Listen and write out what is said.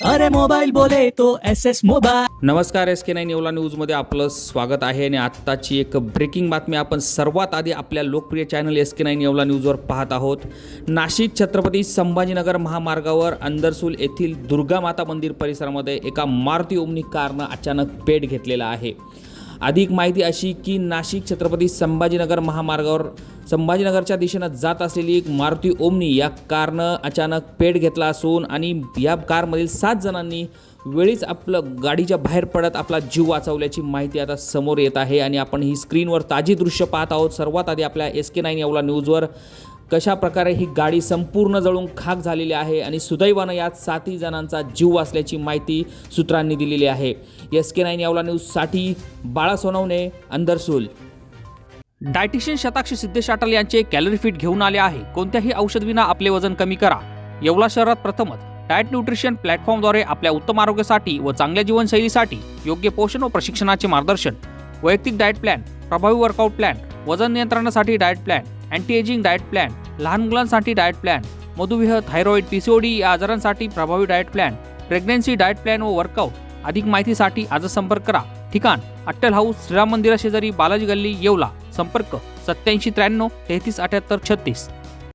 अरे मोबाईल बोले तो एस एस मोबाईल. नमस्कार एस के नाईन येवला न्यूजमध्ये आपलं स्वागत आहे आणि आत्ताची एक ब्रेकिंग बातमी आपण सर्वात आधी आपल्या लोकप्रिय channel S K nine Yeola न्यूजवर पाहत आहोत. नाशिक छत्रपती संभाजीनगर महामार्गावर अंदरसूल येथील दुर्गा माता मंदिर परिसरामध्ये एका मारुती ओमनी कारनं अचानक पेट घेतलेला आहे. अधिक माहिती अशी की नाशिक छत्रपती संभाजीनगर महामार्गावर संभाजीनगरच्या दिशेनं जात असलेली एक मारुती ओमनी या कारनं अचानक पेट घेतला असून आणि या कारमधील सात जणांनी वेळीच आपलं गाडीच्या बाहेर पडत आपला जीव वाचवल्याची माहिती आता समोर येत आहे. आणि आपण ही स्क्रीनवर ताजी दृश्य पाहत आहोत. सर्वात आधी आपल्या एस के नाईन एवला न्यूजवर कशा प्रकारे ही गाडी संपूर्ण जळून खाक झालेली आहे आणि सुदैवानं यात सातही जणांचा जीव वाचल्याची माहिती सूत्रांनी दिलेली आहे. एस के नाईन यावला न्यूजसाठी बाळा सोनवणे अंदरसूल. डायटिशियन शताक्षी सिद्धेश अटल यांचे कॅलरी फिट घेऊन आले आहे. कोणत्याही औषधविना आपले वजन कमी करा. येवला शहरात प्रथमच डायट न्यूट्रिशन प्लॅटफॉर्मद्वारे आपल्या उत्तम आरोग्यासाठी व चांगल्या जीवनशैलीसाठी योग्य पोषण व प्रशिक्षणाचे मार्गदर्शन. वैयक्तिक डाएट प्लॅन प्रभावी वर्कआउट प्लॅन वजन नियंत्रणासाठी diet plan anti ageing diet plan लहान मुलांसाठी डाएट प्लॅन मधुमेह थायरॉईड पीसीओडी या आजारांसाठी प्रभावी diet plan pregnancy diet plan व वर्कआउट अधिक माहितीसाठी आज संपर्क करा. ठिकाण अट्टल हाऊस श्रीराम मंदिरा शेजारी बालाजी गल्ली येवला. संपर्क सत्याऐंशी त्र्याण्णव तेहतीस अठ्याहत्तर छत्तीस.